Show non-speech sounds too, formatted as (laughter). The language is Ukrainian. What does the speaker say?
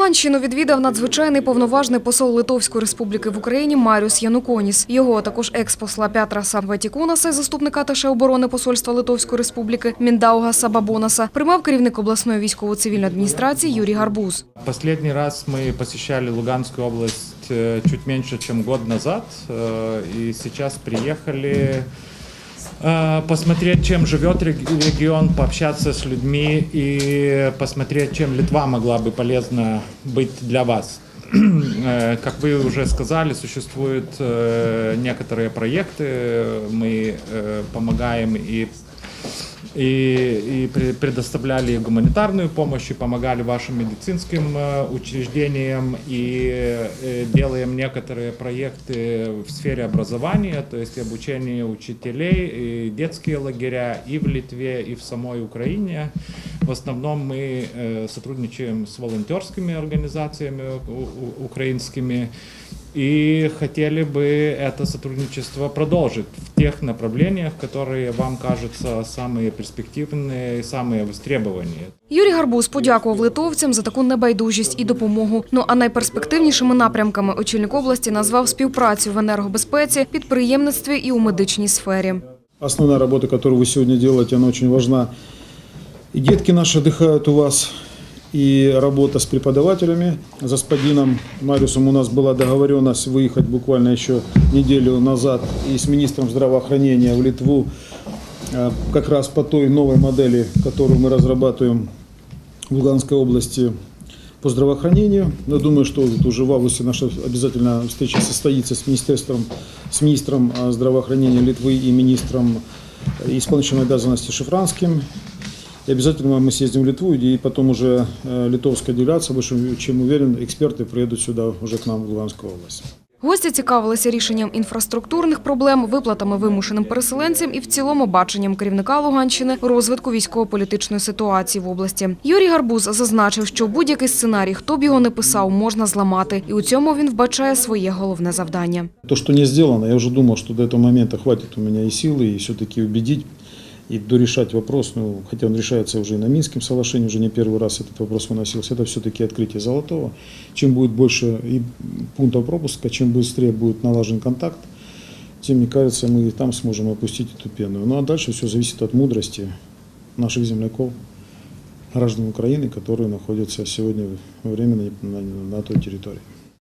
Луганщину відвідав надзвичайний повноважний посол Литовської республіки в Україні Маріус Януконіс. Його а також експосла Пятраса Ватікунаса, і заступника та оборони посольства Литовської республіки Міндаугаса Бабонаса, приймав керівник обласної військово-цивільної адміністрації Юрій Гарбуз. Последний раз мы посещали Луганскую область э, чуть меньше, чем год назад, э, и сейчас приехали э, посмотреть, чем живет рег- регион, пообщаться с людьми и посмотреть, чем Литва могла бы полезно быть для вас. (clears throat) Э, Как вы уже сказали, существуют э, некоторые проекты, мы э, помогаем и и, и пре- предоставляли гуманитарную помощь, и помогали вашим медицинским э, учреждениям, и э, делаем некоторые проекты в сфере образования, то есть обучение учителей, и детские лагеря и в Литве, и в самой Украине. В основном мы э, сотрудничаем с волонтерскими организациями у- у- украинскими, и хотели бы это сотрудничество продолжить в тех направлениях, которые вам кажутся самые перспективные и самые востребованные. Юрій Гарбуз подякував литовцям за таку небайдужість і допомогу. Ну а найперспективнішими напрямками очільник області назвав співпрацю в енергобезпеці, підприємництві і у медичній сфері. Основная работа, которую вы сегодня делаете, она очень важна. И детки наши отдыхают у вас, И работа с преподавателями. За господином Мариусом у нас была договоренность выехать буквально еще неделю назад и с министром здравоохранения в Литву э, как раз по той новой модели, которую мы разрабатываем в Луганской области по здравоохранению. Но думаю, что уже в августе наша обязательно встреча состоится с министерством, с министром а, здравоохранения Литвы и министром э, исполняющим обязанности Шифранским. И обязательно мы съездим в Литву, и потом уже э, литовская делегация, больше чем уверен, эксперты приедут сюда уже к нам в Луганскую область. Гості цікавилися рішенням інфраструктурних проблем, виплатами вимушеним переселенцям і в цілому баченням керівника Луганщини розвитку військово-політичної ситуації в області. Юрій Гарбуз зазначив, що будь-який сценарій, хто б його не писав, можна зламати, і у цьому він вбачає своє головне завдання. То, что не сделано, я уже думал, что до этого момента хватит у меня и силы, и все-таки убедить, и дорешать вопрос, ну, хотя он решается уже и на Минском соглашении, уже не первый раз этот вопрос выносился, это все-таки открытие Золотого. Чем будет больше и пунктов пропуска, чем быстрее будет налажен контакт, тем, мне кажется, мы и там сможем опустить эту пену. Ну а дальше все зависит от мудрости наших земляков, граждан Украины, которые находятся сегодня временно на, на той территории.